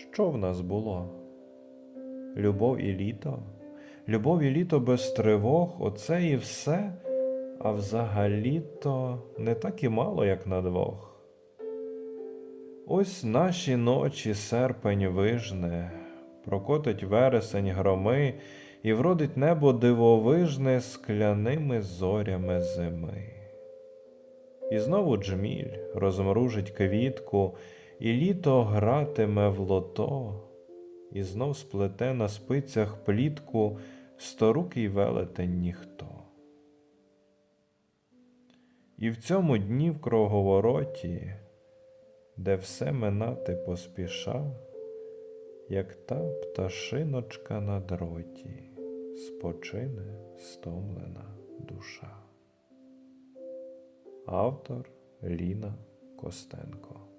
Що в нас було? Любов і літо? Любов і літо без тривог, оце і все, а взагалі-то не так і мало, як на двох. Ось наші ночі серпень вижне, прокотить вересень громи і вродить небо дивовижне скляними зорями зими. І знову джміль розмружить квітку, і літо гратиме в лото, і знов сплете на спицях плітку сторукий велетень ніхто. І в цьому дні в круговороті, де все минати поспіша, як та пташиночка на дроті, спочине стомлена душа. Автор Ліна Костенко